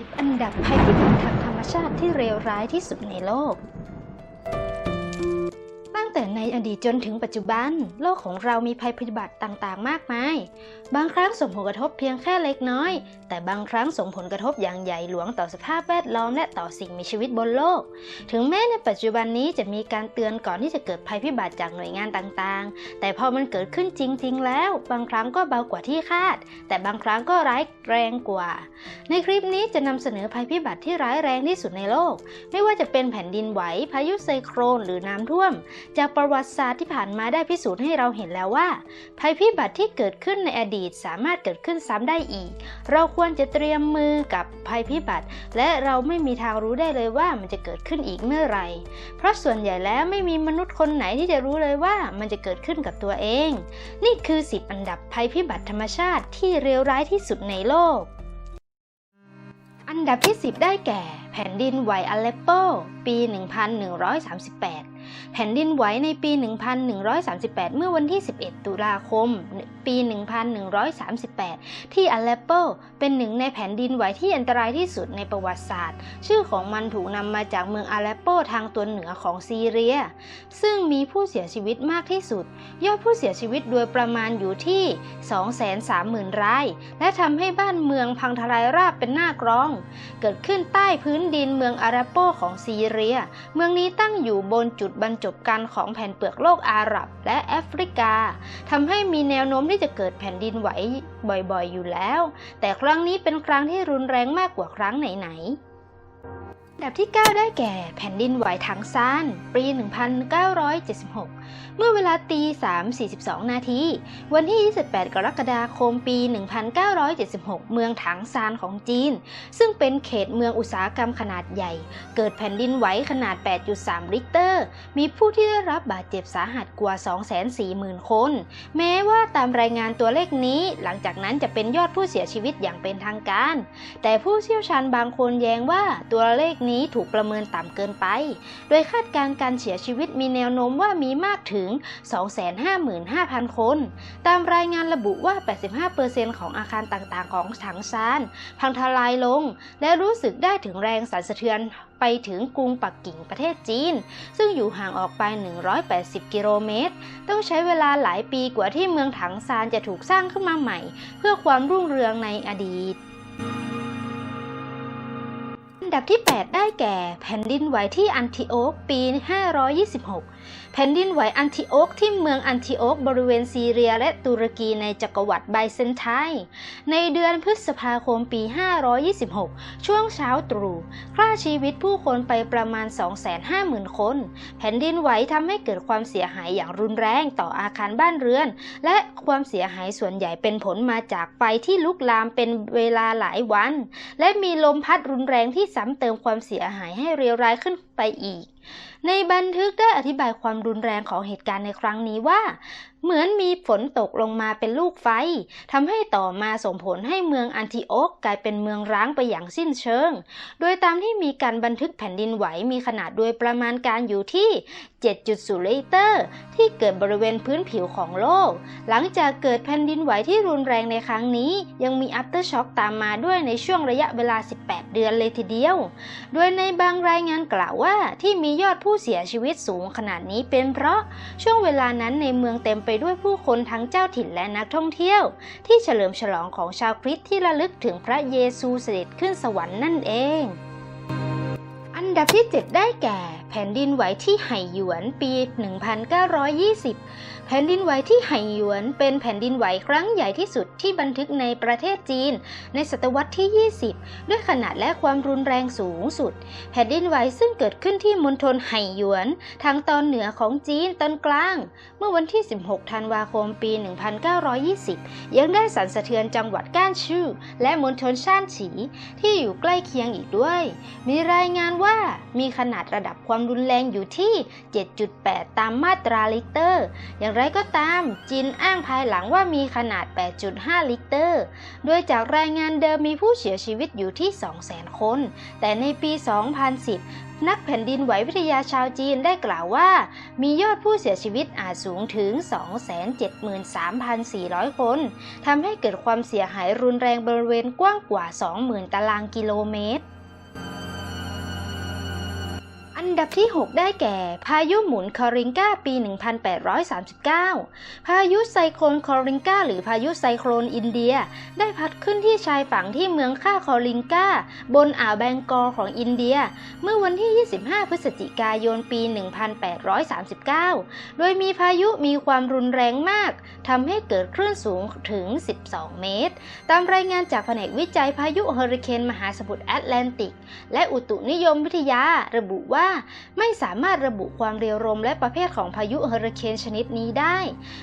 10 อันดับภัยพิบัติทางธรรมชาติที่เลวร้ายที่สุดในโลก แต่ในอดีตจนถึงปัจจุบัน โลกของเรามีภัยพิบัติต่างๆ มากมาย บางครั้งส่งผลกระทบเพียงแค่เล็กน้อย แต่บางครั้งส่งผลกระทบอย่างใหญ่หลวงต่อสภาพแวดล้อมและต่อสิ่งมีชีวิตบนโลก ถึงแม้ในปัจจุบันนี้จะมีการเตือนก่อนที่จะเกิดภัยพิบัติจากหน่วยงานต่างๆ แต่พอมันเกิดขึ้นจริง ๆ แล้ว บางครั้งก็เบากว่าที่คาด แต่บางครั้งก็ร้ายแรงกว่า ในคลิปนี้จะนำเสนอภัยพิบัติที่ร้ายแรงที่สุดในโลก ไม่ว่าจะเป็นแผ่นดินไหว พายุไซโครน หรือน้ำท่วมจะากประวัติศาสตร์ที่ผ่านมาได้พิสูจน์ให้เราเห็นแล้วว่า ภัยพิบัติที่เกิดขึ้นในอดีตสามารถเกิดขึ้นซ้ำได้อีก เราควรจะเตรียมมือกับภัยพิบัติ และเราไม่มีทางรู้ได้เลยว่ามันจะเกิดขึ้นอีกเมื่อไหร่ เพราะส่วนใหญ่แล้วไม่มีมนุษย์คนไหนที่จะรู้เลยว่ามันจะเกิดขึ้นกับตัวเอง นี่คือ 10 อันดับภัยพิบัติธรรมชาติที่เลวร้ายที่สุดในโลก อันดับที่ 10 ได้แก่ แผ่นดินไหวอเลปโป ปี 1138 แผ่นดินไหวในปี 1138 เมื่อวันที่ 11 ตุลาคม ปี 1138 ที่อเลปโป เป็นหนึ่งในแผ่นดินไหวที่อันตรายที่สุดในประวัติศาสตร์ ชื่อของมันถูกนำมาจากเมืองอเลปโปทางตอนเหนือของซีเรีย ซึ่งมีผู้เสียชีวิตมากที่สุด ยอดผู้เสียชีวิตโดยประมาณอยู่ที่ 230,000 ราย และทำให้บ้านเมืองพังทลายราบเป็นหน้ากรอง เกิดขึ้นใต้พื้นดินเมืองอาราโปของซีเรีย เมืองนี้ตั้งอยู่บนจุดบรรจบกันของแผ่นเปลือกโลกอาหรับและแอฟริกาทำให้มีแนวโน้มที่จะเกิดแผ่นดินไหวบ่อยๆ อยู่แล้ว แต่ครั้งนี้เป็นครั้งที่รุนแรงมากกว่าครั้งไหนๆ ดับที่ 9 ได้แก่แผ่นดินไหวถังซานปี 1976 เมื่อเวลาตี 3.42 นาที วันที่ 28 กรกฎาคมปี 1976 เมืองถังซานของจีน ซึ่งเป็นเขตเมืองอุตสาหกรรมขนาดใหญ่ เกิดแผ่นดินไหวขนาด 8.3ริกเตอร์ มีผู้ที่ได้รับบาดเจ็บสาหัสกว่า 240,000 คน แม้ว่าตามรายงานตัวเลขนี้ หลังจากนั้นจะเป็นยอดผู้เสียชีวิตอย่างเป็นทางการ แต่ผู้เชี่ยวชาญบางคนแย้งว่าตัวเลขนี้ถูกประเมินต่ำเกินไป โดยคาดการณ์การเสียชีวิตมีแนวโน้มว่ามีมากถึง 255,000 คน ตามรายงานระบุว่า 85%ของอาคารต่างๆ ของถังซาน พังทลายลง และรู้สึกได้ถึงแรงสั่นสะเทือนไปถึงกรุงปักกิ่งประเทศจีน ซึ่งอยู่ห่างออกไป 180 กิโลเมตร ต้องใช้เวลาหลายปีกว่าที่เมืองถังซานจะถูกสร้างขึ้นมาใหม่ เพื่อความรุ่งเรืองในอดีต ดับที่ 8 ได้แก่ แผ่นดินไหวที่อันติโอกปี 526แผ่นดินไหวอันติโอกที่เมืองอันติโอกบริเวณซีเรียและตุรกีในจักรวรรดิไบเซนไทน์ในเดือนพฤษภาคมปี 526 ช่วงเช้าตรู่ฆ่าชีวิตผู้คนไปประมาณ 250,000 คน แผ่นดินไหวทำให้เกิดความเสียหายอย่างรุนแรงต่ออาคารบ้านเรือน และความเสียหายส่วนใหญ่เป็นผลมาจากไฟที่ลุกลามเป็นเวลาหลายวัน และมีลมพัดรุนแรงที่ซ้ำเติมความเสียหายให้เลวร้ายขึ้นไปอีกในบันทึกได้อธิบายความรุนแรงของเหตุการณ์ในครั้งนี้ว่า เหมือนมีฝนตกลงมาเป็นลูกไฟทำให้ต่อมาส่งผลให้เมืองอันติโอกกลายเป็นเมืองร้างไปอย่างสิ้นเชิง โดยตามที่มีการบันทึกแผ่นดินไหวมีขนาดโดยประมาณการอยู่ที่ 7.0 ลิตอร์ ที่เกิดบริเวณพื้นผิวของโลก หลังจากเกิดแผ่นดินไหวที่รุนแรงในครั้งนี้ ยังมี after shock ตามมาด้วยในช่วงระยะเวลา 18 เดือนเลยทีเดียว โดยในบางรายงานกล่าวว่าที่มียอดผู้เสียชีวิตสูงขนาดนี้เป็นเพราะช่วงเวลานั้นในเมืองเต็มไปด้วยผู้คนทั้งเจ้าถิ่นและนักท่องเที่ยว ที่เฉลิมฉลองของชาวคริสต์ที่ระลึกถึงพระเยซูเสด็จขึ้นสวรรค์นั่นเอง อันดับที่ 7 ได้แก่ แผ่นดินไหวที่ไหหยวนปี 1920 แผ่นดินไหวที่ไหหยวนเป็นแผ่นดินไหวครั้งใหญ่ที่สุดที่บันทึกในประเทศจีน ในศตวรรษที่ 20 ด้วยขนาดและความรุนแรงสูงสุด แผ่นดินไหวซึ่งเกิดขึ้นที่มณฑลไหหยวน ทางตอนเหนือของจีนตอนกลาง เมื่อวันที่ 16 ธันวาคมปี 1920 ยังได้สั่นสะเทือนจังหวัดก้านชื่อ และมณฑลช่านฉีที่อยู่ใกล้เคียงอีกด้วย มีรายงานว่ามีขนาดระดับความรุนแรงอยู่ที่ 7.8 ตามมาตราลิกเตอร์ อย่างไรก็ตาม จีนอ้างภายหลังว่ามีขนาด 8.5 ลิกเตอร์ โดยจากรายงานเดิมมีผู้เสียชีวิตอยู่ที่ 200,000 คน แต่ในปี 2010นักแผ่นดินไหววิทยาชาวจีนได้กล่าวว่า มียอดผู้เสียชีวิตอาจสูงถึง 273,400 คน ทำให้เกิดความเสียหายรุนแรงบริเวณกว้างกว่า 20,000 ตารางกิโลเมตร ดับที่ 6 ได้แก่ พายุหมุนคอริงกาปี 1839 พายุไซโคลนคอริงกาหรือพายุไซโคลนอินเดีย ได้พัดขึ้นที่ชายฝั่งที่เมืองค่าคอริงกาบนอ่าวแบงกอลของอินเดีย เมื่อวันที่ 25 พฤศจิกายนปี 1839 โดยมีพายุมีความรุนแรงมากทำให้เกิดคลื่นสูงถึง 12 เมตร ตามรายงานจากแผนกวิจัยพายุเฮอริเคนมหาสมุทรแอตแลนติก และอุตุนิยมวิทยาระบุว่าไม่สามารถระบุความเร็วลมและประเภทของพายุเฮอริเคนชนิดนี้ได้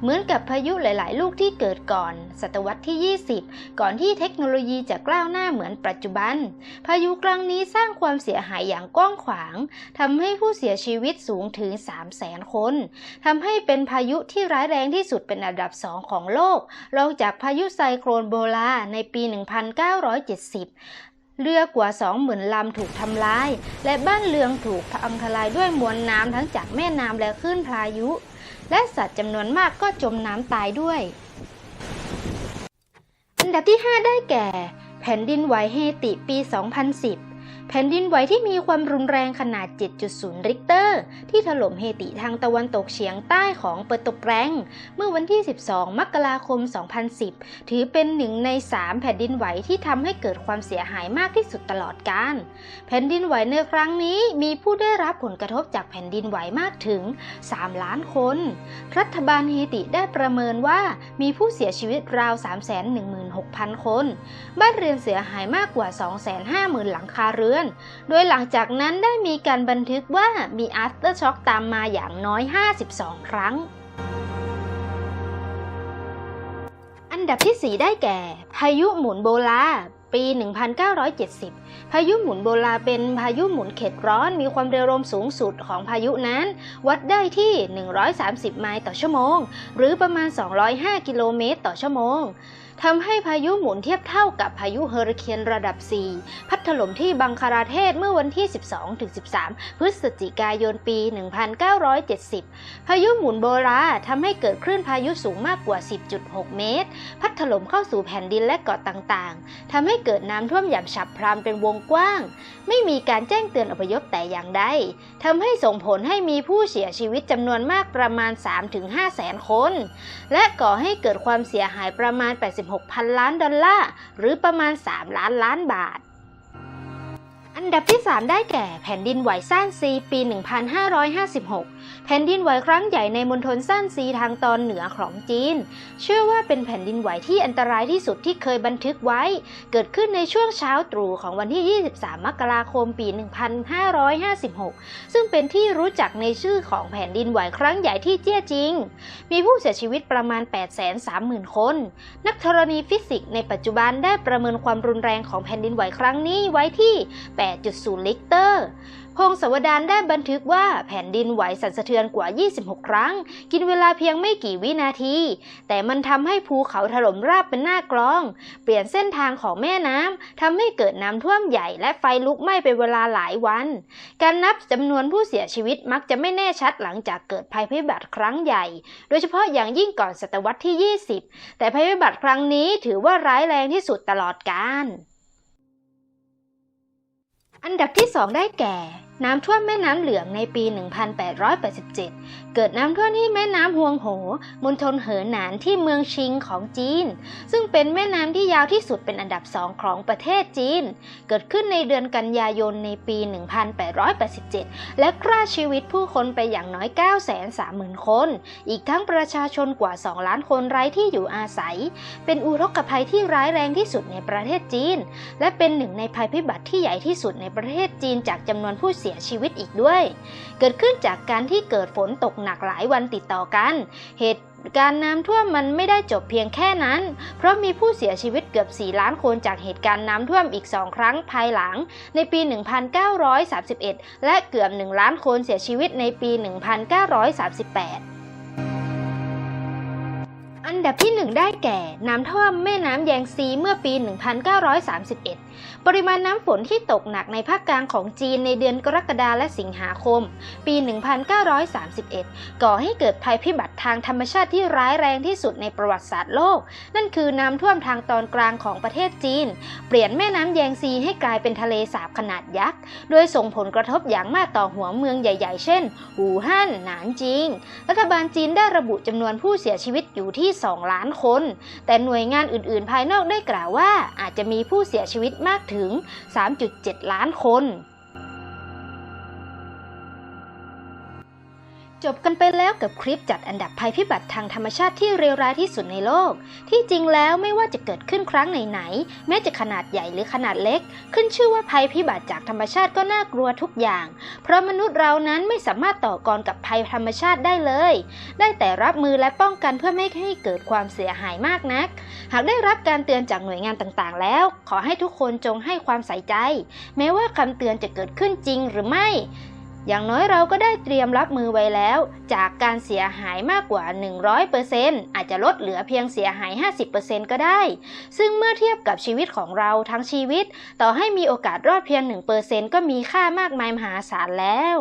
เหมือนกับพายุหลาย ๆ ลูกที่เกิดก่อน ศตวรรษที่ 20 ก่อนที่เทคโนโลยีจะก้าวหน้าเหมือนปัจจุบัน พายุครั้งนี้สร้างความเสียหายอย่างกว้างขวางทำให้ผู้เสียชีวิตสูงถึง 300,000 คนทำให้เป็นพายุที่ร้ายแรงที่สุดเป็นอันดับสองของโลกรองจากพายุไซโคลนโบลาในปี 1970 เรือกว่าสองหมื่นลำถูกทำลาย และบ้านเรือนถูกพังทลายด้วยมวลน้ำทั้งจากแม่น้ำและคลื่นพายุ และสัตว์จำนวนมากก็จมน้ำตายด้วย อันดับที่ 5 ได้แก่ แผ่นดินไหวเฮติปี 2010 แผ่นดินไหวที่มีความรุนแรงขนาด 7.0 ริกเตอร์ ที่ถล่มเฮติทางตะวันตกเฉียงใต้ของเปอร์โตแรง เมื่อวันที่ 12 มกราคม 2010 ถือเป็นหนึ่งใน 3 แผ่นดินไหวที่ทำให้เกิดความเสียหายมากที่สุดตลอดกาลแผ่นดินไหวในครั้งนี้มีผู้ได้รับผลกระทบจากแผ่นดินไหวมากถึง 3 ล้านคน รัฐบาลเฮติได้ประเมินว่ามีผู้เสียชีวิตราว 316,000 คน บ้านเรือนเสียหายมากกว่า 250,000 หลังคาเรือนโดยหลังจากนั้นได้มีการบันทึกว่ามี after shock ตามมาอย่างน้อย 52 ครั้ง อันดับที่ 4 ได้แก่ พายุหมุนโบลาปี 1970 พายุหมุนโบลาเป็นพายุหมุนเขตร้อน มีความเร็วลมสูงสุดของพายุนั้น วัดได้ที่ 130 ไมล์ต่อชั่วโมง หรือประมาณ 205 กิโลเมตรต่อชั่วโมง ทำให้พายุหมุนเทียบเท่ากับพายุเฮอริเคนระดับ 4 พัดถล่มที่บังคลาเทศเมื่อวันที่ 12-13 พฤศจิกายนปี 1970 พายุหมุนโบราทำให้เกิดคลื่นพายุสูงมากกว่า 10.6 เมตร พัดถล่มเข้าสู่แผ่นดินและเกาะต่างๆ ทำให้เกิดน้ำท่วมอย่างฉับพลันเป็นวงกว้าง ไม่มีการแจ้งเตือนอพยพแต่อย่างใดทำให้ส่งผลให้มีผู้เสียชีวิตจำนวนมากประมาณ 3-5 แสนคน และก่อให้เกิดความเสียหายประมาณ 86พันล้านดอลลาร์ หรือประมาณ 3 ล้านล้านบาท อันดับที่ 3 ได้แก่แผ่นดินไหวซ่านซีปี 1556แผ่นดินไหวครั้งใหญ่ในมณฑลซ่านซีทางตอนเหนือของจีน เชื่อว่าเป็นแผ่นดินไหวที่อันตรายที่สุดที่เคยบันทึกไว้ เกิดขึ้นในช่วงเช้าตรู่ของวันที่ 23 มกราคมปี 1556 ซึ่งเป็นที่รู้จักในชื่อของแผ่นดินไหวครั้งใหญ่ที่เจี้ยจิง มีผู้เสียชีวิตประมาณ 830,000 คน นักธรณีฟิสิกส์ในปัจจุบันได้ประเมินความรุนแรงของแผ่นดินไหวครั้งนี้ไว้ที่ 8.0 ลิกเตอร์พงศวดารได้บันทึกว่าแผ่นดินไหวสันสะเทือนกว่า 26 ครั้ง กินเวลาเพียงไม่กี่วินาที แต่มันทำให้ภูเขาถล่มราบเป็นหน้ากลอง เปลี่ยนเส้นทางของแม่น้ำทำให้เกิดน้ำท่วมใหญ่และไฟลุกไหม้เป็นเวลาหลายวัน การนับจำนวนผู้เสียชีวิตมักจะไม่แน่ชัดหลังจากเกิดภัยพิบัติครั้งใหญ่ โดยเฉพาะอย่างยิ่งก่อนศตวรรษที่ 20 แต่ภัยพิบัติครั้งนี้ถือว่าร้ายแรงที่สุดตลอดกาลอันดับที่ 2 ได้แก่ น้ำท่วมแม่น้ำเหลืองในปี 1887 เกิดน้ำท่วมที่แม่น้ำฮวงโหมณฑลเหอหนานที่เมืองชิงของจีน ซึ่งเป็นแม่น้ำที่ยาวที่สุดเป็นอันดับสองของประเทศจีน เกิดขึ้นในเดือนกันยายนในปี 1887 และฆ่าชีวิตผู้คนไปอย่างน้อย 930,000 คน อีกทั้งประชาชนกว่า 2 ล้านคนไร้ที่อยู่อาศัย เป็นอุทกภัยที่ร้ายแรงที่สุดในประเทศจีน และเป็นหนึ่งในภัยพิบัติที่ใหญ่ที่สุดในประเทศจีนจากจำนวนผู้เสียสียชีวิตอีกด้วย เกิดขึ้นจากการที่เกิดฝนตกหนักหลายวันติดต่อกัน เหตุการณ์น้ำท่วมมันไม่ได้จบเพียงแค่นั้น เพราะมีผู้เสียชีวิตเกือบ 4 ล้านคนจากเหตุการณ์น้ำท่วมอีกสองครั้งภายหลัง ในปี 1931 และเกือบ 1 ล้านคนเสียชีวิตในปี 1938อัน ดับที่ 1 ได้แก่ น้ำท่วมแม่น้ำแยงซีเมื่อปี 1931 ปริมาณน้ำฝนที่ตกหนักในภาคกลางของจีนในเดือนกรกฎาและสิงหาคม ปี 1931 ก่อให้เกิดภัยพิบัติทางธรรมชาติที่ร้ายแรงที่สุดในประวัติศาสตร์โลก นั่นคือน้ำท่วมทางตอนกลางของประเทศจีน เปลี่ยนแม่น้ำแยงซีให้กลายเป็นทะเลสาบขนาดยักษ์ โดยส่งผลกระทบอย่างมากต่อหัวเมืองใหญ่ ๆ เช่น หูฮั่น หนานจิง รัฐบาลจีนได้ระบุจำนวนผู้เสียชีวิตอยู่ที่2ล้านคน แต่หน่วยงานอื่นๆ ภายนอกได้กล่าวว่าอาจจะมีผู้เสียชีวิตมากถึง 3.7 ล้านคน จบกันไปแล้วกับคลิปจัดอันดับภัยพิบัติทางธรรมชาติที่เลวร้ายที่สุดในโลก ที่จริงแล้วไม่ว่าจะเกิดขึ้นครั้งไหนๆแม้จะขนาดใหญ่หรือขนาดเล็ก ขึ้นชื่อว่าภัยพิบัติจากธรรมชาติก็น่ากลัวทุกอย่าง เพราะมนุษย์เรานั้นไม่สามารถต่อกรกับภัยธรรมชาติได้เลย ได้แต่รับมือและป้องกันเพื่อไม่ให้เกิดความเสียหายมากนัก หากได้รับการเตือนจากหน่วยงานต่างๆ แล้ว ขอให้ทุกคนจงให้ความใส่ใจ แม้ว่าคำเตือนจะเกิดขึ้นจริงหรือไม่ อย่างน้อยเราก็ได้เตรียมรับมือไว้แล้ว จากการเสียหายมากกว่า 100%อาจจะลดเหลือเพียงเสียหาย 50%ก็ได้ ซึ่งเมื่อเทียบกับชีวิตของเราทั้งชีวิต ต่อให้มีโอกาสรอดเพียง 1%ก็มีค่ามากมายมหาศาลแล้ว